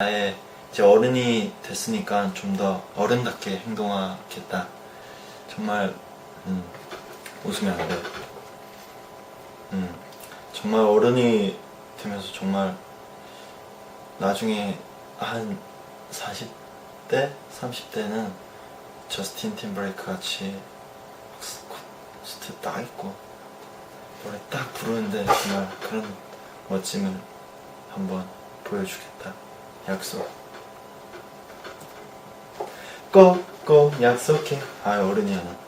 나의 이제 어른이 됐으니까 좀 더 어른답게 행동하겠다. 정말 음, 웃으면 안 돼. 음, 정말 어른이 되면서 정말 나중에 한 40대, 30대는 저스틴 팀브레이크 같이 스트 딱 있고 노래 딱 부르는데 정말 그런 멋짐을 한번 보여주겠다. 약속. 꼭꼭 약속해. 아 어른이야 나.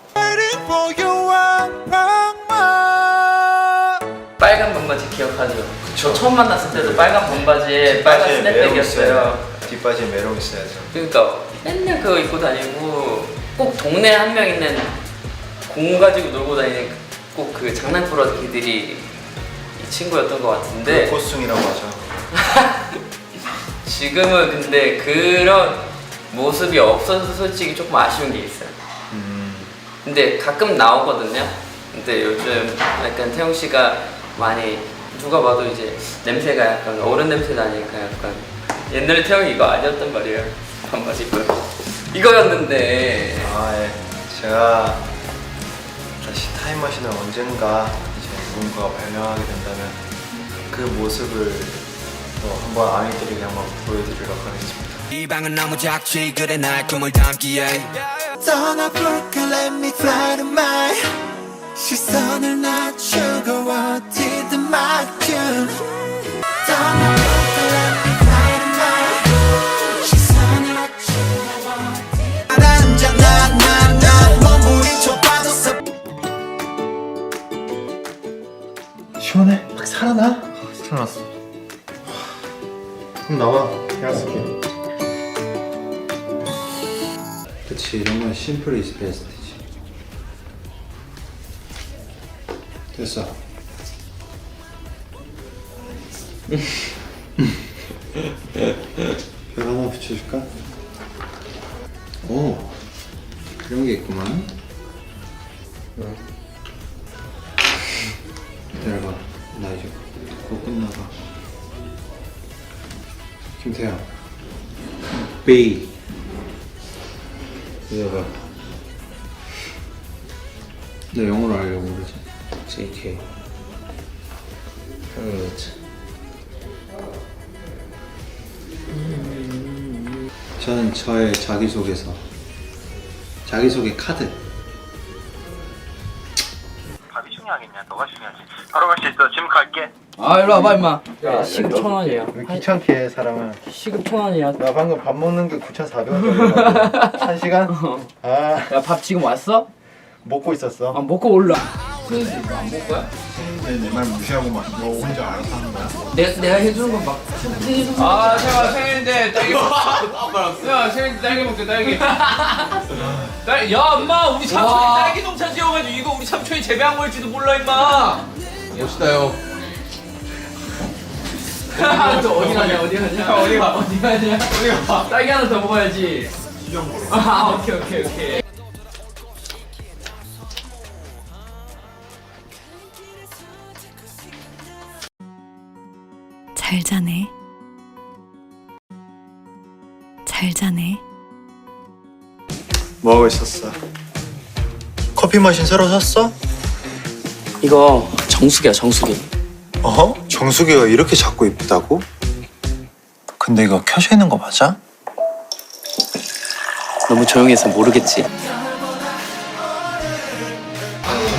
빨간 반바지 기억하죠? 저 처음 만났을 때도 빨간 반바지에 빨간 스냅백이었어요. 뒷바지에 메롱 있어야죠. 그러니까 맨날 그거 입고 다니고 꼭 동네 한 명 있는 공 가지고 놀고 다니는 꼭 그 장난꾸러기들이 이 친구였던 것 같은데 그 코스튬이라고 하죠. 지금은 근데 그런 모습이 없어서 솔직히 조금 아쉬운 게 있어요. 음, 근데 가끔 나오거든요. 근데 요즘 약간 태용 씨가 많이 누가 봐도 이제 냄새가 약간 어른 냄새 나니까 약간 옛날에 태용이 이거 아니었단 말이에요. 반바지 입고 이거였는데 아 예. 제가 다시 타임머신을 언젠가 이제 누군가가 발명하게 된다면 그 모습을 또 한번 아이들에게 한번 보여드리도록 하겠습니다. 이 방은 너무 작지 그래 날 꿈을 담기에 떠나볼까 let me fly to my 시선을 낮추고 어디든 맡겨 떠나볼까 나와. 약속해. 그치 이런 건 심플 이즈 베스트지. 됐어. 별 하나 붙여줄까? 오 그런 게 있구만. 기다려봐 나 이제 곧 끝나가 김태형 B. 기다려봐 너 영어로 하려고 그러지? JK 저는 저의 자기소개서. 자기소개 카드 밥이 중요하겠냐? 너가 중요하지. 바로 갈 수 있어. 지금 갈게. 아 일로 와봐 임마 시급 천 원이야 귀찮게 해 사람은 시급 천 원이야 나 방금 밥 먹는 게 9,400원 한 시간? 아 야 밥 지금 왔어? 먹고 있었어 아 먹고 올라 안 먹을 거야? 내말 무시하고 막 너 혼자 알아서 하는 거야? 내가, 내가 해주는 건막 아 잠깐 생일인데 딸기 야 생일 딸기 먹자 딸기 딸, 야 엄마 우리 삼촌이 딸기 농사 지어가지고 이거 우리 삼촌이 재배한 걸지도 몰라 임마 멋있다요 또 어디 가냐 어디 가냐 어디 가? 어디 가냐 어디 가? 딸기 하나 더 먹어야지 아 오케이 오케이 오케이 잘 자네. 잘 자네. 뭐하고 있었어? 커피 머신 새로 샀어? 이거 정수기야 정수기 어? 정수기가 이렇게 작고 이쁘다고? 근데 이거 켜져 있는 거 맞아? 너무 조용해서 모르겠지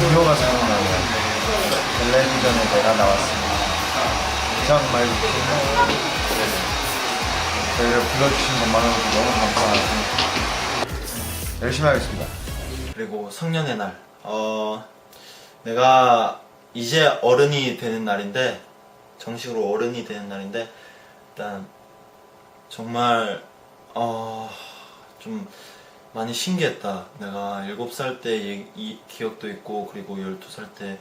동료가 생각나요 텔레비전에 내가 나왔습니다 이상 말고 저희를 불러주신 것만으로도 너무 감사하고 열심히 하겠습니다 그리고 성년의 날 어... 내가 이제 어른이 되는 날인데 정식으로 어른이 되는 날인데 일단 정말 어... 좀 많이 신기했다. 내가 7살 때 이 기억도 있고 그리고 12살 때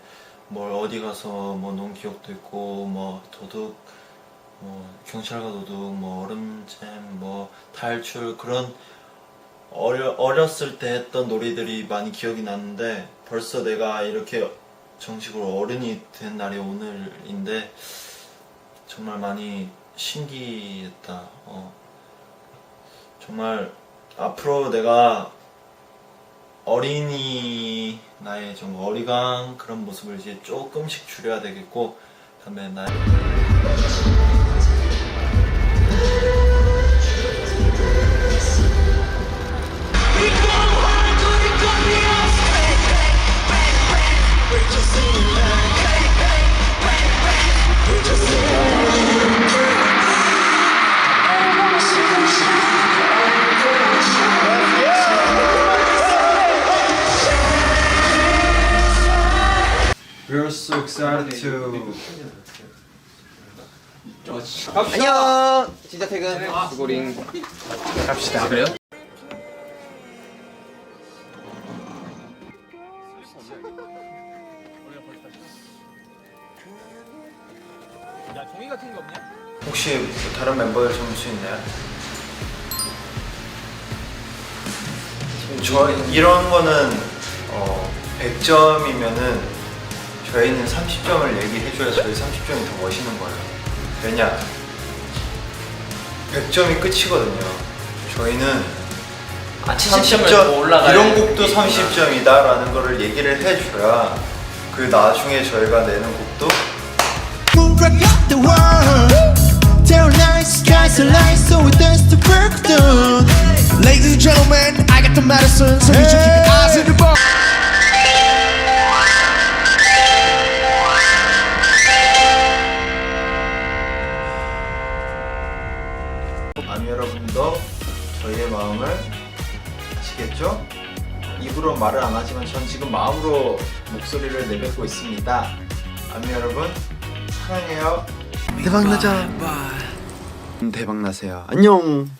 뭘 어디 가서 뭐 논 기억도 있고 뭐 도둑 뭐 경찰과 도둑 뭐 얼음잼 뭐 탈출 그런 어려, 어렸을 때 했던 놀이들이 많이 기억이 나는데 벌써 내가 이렇게 정식으로 어른이 된 날이 오늘인데 정말 많이 신기했다. 어, 정말 앞으로 내가 어린이 나의 좀 어리광 그런 모습을 이제 조금씩 줄여야 되겠고 그다음에 나 We're so excited to 안녕. 진짜 퇴근. 수고링. 갑시다. 그래요? 야 종이 같은 거 없냐? 혹시 뭐 다른 멤버들 점수 있나요? 저 이런 거는 어 100점이면은 저희는 30점을 얘기해줘야 저희 30점이 더 멋있는 거예요. 왜냐? 100점이 끝이거든요. 저희는 아 70점을 더 올라가야 이런 곡도 되니까. 30점이다 라는 거를 얘기를 해줘야 그 나중에 저희가 내는 곡도 입으로 말을 안 하지만 전 지금 마음으로 목소리를 내뱉고 있습니다. 아미 여러분 사랑해요. 대박 나자. 대박 나세요. 안녕.